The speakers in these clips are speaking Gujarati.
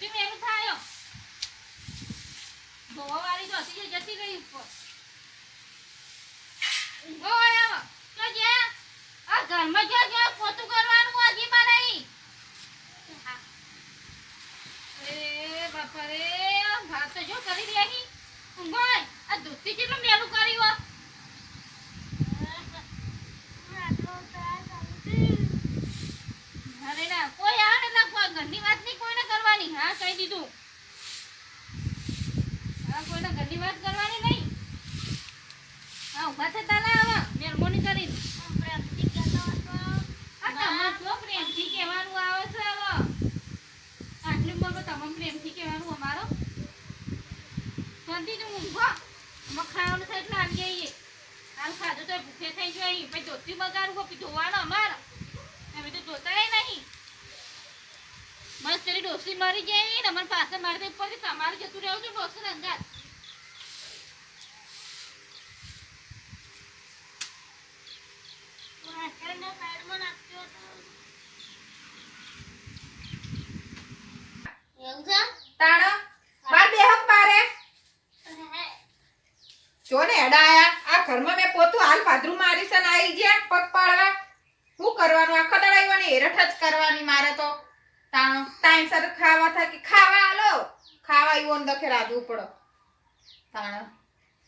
ધોતી મેલું થાય ધોવા વાળી તો હતી, જતી ગઈ ઉપર. ઊંઘો હોય તો જ્યાં આ ઘરમાં જ્યાં જ્યાં પોતું કરવાનું હજી માં નહીં એ બાપા રે ભાત તો જો કરી રહી ઊંઘો હોય આ ધોતી કેટલું મેલું કર્યું હો? અરે ના કોઈ આ ને ના કોઈ ઘરની વાત નહીં કોઈને કરવાની, હા, કહી દીધું. હા કોઈને ઘરની વાત કરવાની નહીં. હા ઊભા થતા ના આવા મહેરબાની કરી આ પ્રેમથી આવે છે હવે. આટલી તમારે પ્રેમથી કહેવાનું અમારો. શાંતિથી ઊંઘો અમે ખાવાનું થાય એટલે આવી જઈએ. હાલ ખાધું તો ભૂખે થઈ જાય પછી ધોતી બગાડવું પછી ધોવાનો અમારો અમે તો જોતાય નહીં બસ તેરી ડોસી મરી ગઈ ને મને પાસે મારી દે ઉપર તમારે જતું રહેવું છે ડોસી ને અંગાત તાણો બાર બેહક બારે. જો ને હેડાયા આ ઘરમાં મેં પોતું હાલ પાદરું મારી છે ને આવી ગયા પગ પાડવા. શું કરવાનું? આખો દાડા ઈવાની હેરઠ જ કરવાની મારે તો. તાણો. ટાઈમ સર ખાવા થાય કે ખાવા આલો? ખાવા ઈવોન દખે રાજવું પડો તાણો.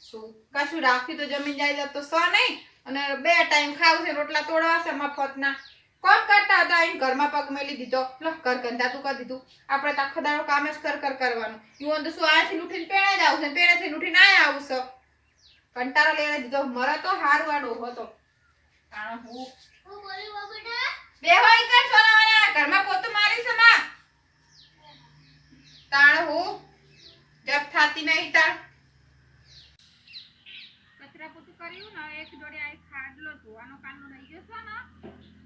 શું? કશું રાખ્યું તો જમીન જાય તો સો નહીં. અને બે ટાઈમ ખાવું છે, રોટલા તોડવા છે મફતના. કોણ કરતા હતા? આઈને ઘરમાં પગ મેલી દીધો. લો કર ગંદા તું કરી દીધું. આપણે તો આખો દાડો કામ જ કર કર કરવાનું. ઈવોન તો શું આથી ઉઠીને પેણે જ આવશે પેણેથી ઉઠીને આયા આવશે કંટાળો લેવા દીધો. મરે તો હારવાડો આ ડોહો તો તાણો હું બે હોય કર સોનાવાના ઘરમાં પોતું મારી છે માં તાણ હું જપ થાતી નહીં તાણ કચરા કર્યું ને એક જોડે આ ખાડલો ધોવાનો કાલનો રહી ગયો છે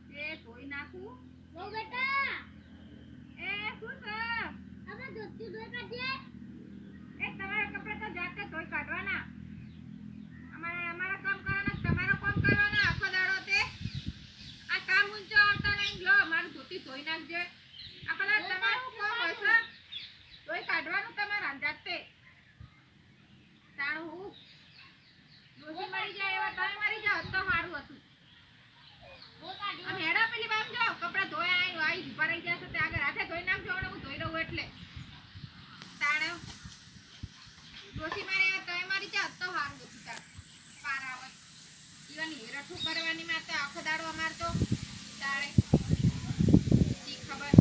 ને એ ધોઈ નાખું. બહુ બેટા. એ શું છે? એ તમારા કપડા તો જાતે ધોઈ કાઢવાના અમારે અમારા કામ કરવાના તમારા કામ કરવાના આખો દાડો તે આ કામ ઊંચો આવતા નહીં લો મારું ધોતી ધોઈ નાખજે આખો દાડો તમારું કામ હોય છે ધોઈ કાઢવાનું તમારા જાતે તાણ હું ડોશી મરી જાય એવા તમે મરી જાઓ તો સારું હતું આમ હેડા પેલી બાજુ જાઓ કપડાં ધોયા આઈ આઈ ઊભા રહી જશે તે આગળ હાથે ધોઈ નાખજો અને હું ધોઈ રહું એટલે તાણે ડોશી મારે તમે મારી જાત તો હાર હતું તાર. પાર આવત ઈવન હેરઠું કરવાની માં તો આખો દાડો અમાર તો. તાણે શી ખબર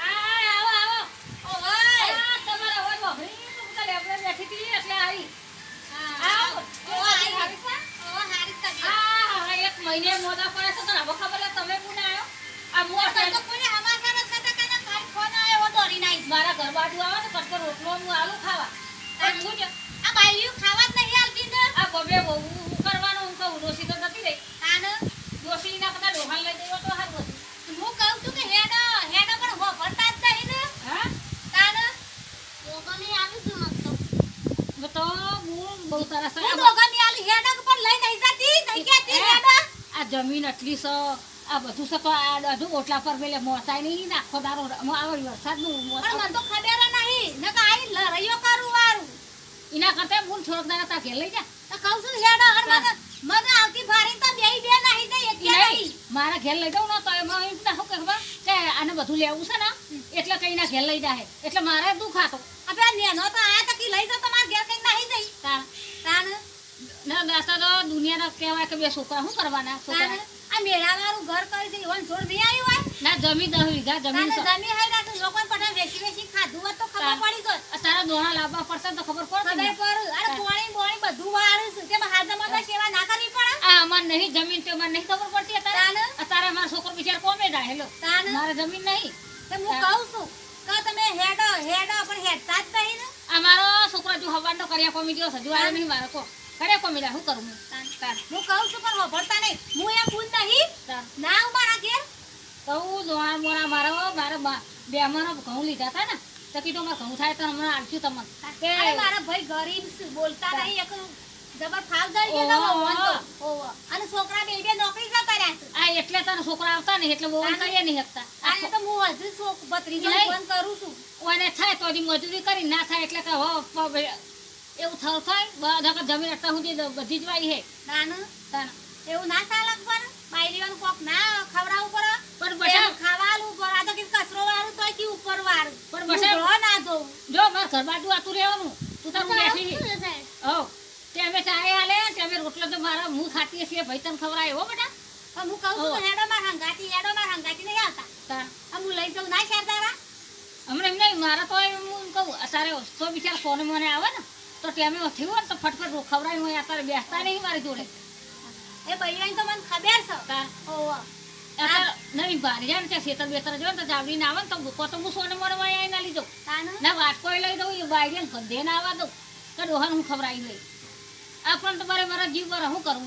આ આવો આવો આ તમારા હોય બહરી તો ઉતારે આપણે બેઠી હતી એટલે આવી આવો આ હા એક મહિને મોદા પડે છે તો હવે ખબર લે તમે કોને આવ્યો આ મોટા મારા ઘર બાજુ આવે ને કટકો રોટલો હું આલુ ખાવા. અને હું જ- આ બબે બહુ હું કરવાનું હું કહું ડોસી તો નથી રહી. ડોસી ના બધા ડોહાણ લઈ દેવો તો સારું હતું. હા તો હું બહુ તરસ જમીન એટલી છે આ બધું છે તો આ બધું ઓટલા પર મેલે મોસાય નહીં ને આઈ દારો આવે વરસાદનું એના કરતા હું થોડોક દાડા તા ઘેર લઈ જા. નહીં, મારા ઘેર લઈ જાઉં ને તો એમાં એમ ના હું કહેવા? ખબર કે આને બધું લેવું છે ને એટલે કઈ ના ઘેર લઈ જાય એટલે મારે દુઃખ આતો. તાર ના દાતા તો દુનિયાના કહેવાય કે બે છોકરા શું કરવાના? છોકરા આ મેળાવાળું ઘર કરી છે ઈવન છોડ નહીં આવ્યું હોય? ના જમી દસ વીઘા જમીન જમી હોય વેચી વેચી ખાધું તો ખબર પડી ગઈ. તારા દોણા લાવવા પડતા તો ખબર પડે ખબર ને. અરે પોણી બોણી બધું વાળું છું. તે હાજરમાં તો સેવા ના કરવી પડે. આ અમાર નહીં જમીન તે અમાર નહીં ખબર પડતી અત્યારે. તાન. અત્યારે અમારો છોકરો બિચાર કોમે જાય હેલો મારે જમીન નહીં. તે હું કહું છું કે તમે હેડો હેડો પણ હેડતા જ નહીં ને. અમારો છોકરો જો હવાનો કર્યા કોમી ગયો છે જો આ નહીં મારે કો કર્યા કોમી હું કરું? હું તાર હું કહું છું પણ ભરતા નહીં. હું એમ ભૂલ નહીં? ના હું મારા ઘેર કહું લોહા મોરા મારો મારે બે અમારો ઘઉં લીધા હતા ને તો કીધું મારે ઘઉં થાય તો હમણાં આલશું તમને. મારા ભાઈ ગરીબ બોલતા નહીં એક જબર. અને છોકરા બે બે નોકરી છે. આ એટલે તને છોકરા આવતા ને એટલે બહુ કરીએ નહીં શકતા આને તો હું હજુ છોક ભત્રીજો ફોન કરું છું. ઓને થાય તો મજૂરી કરી ના થાય એટલે કે હો એવું થયું થાય બધા જમીન અત્યાર સુધી બધી જ વાઈ હે નાનું તાન. એવું ના ચાલક પર બાયરીઓનું કોક ના ખવડાવવું પડે? પણ બટા ખાવાનું ઉપર આ તો કે કચરો વાળું તો કે ઉપર વાળું પણ બટા- ના દો જો માર ઘર બાજુ આતું રહેવાનું. તું તારું બેસી હો તે અમે ચાય આલે તે અમે રોટલો તો મારા હું ખાતી છીએ ભાઈ તને ખવડાય હો બેટા. પણ હું કહું છું. હેડો માર હંગાતી હેડો માર હંગાતી નહીં આવતા. તાન. હું લઈ જાઉં. ના શેર તારા? હમણાં એમ નહીં મારા તો એમ હું કહું અત્યારે તો બિચારા ફોન મને આવે ને. તો ટેમે થયું હોય ને તો ફટફટ ખવડાવી હોય અત્યારે બેસતા નહીં મારી જોડે. એ બૈરાની તો મને ખબર છે. નહીં ભારી જાય ને ત્યાં શેતર બેતર જો ને તો જાવડીને આવે ને તો મૂકો તો હું સોને મોડે વાય આવીને લીધો તાનું? ના વાટકો લઈ દઉં એ બાયડીને ગંધે ના આવવા દઉં. કે ડોહાને હું ખવડાવી લઈ આપણને તો તમારે મારા જીવ પર શું કરવું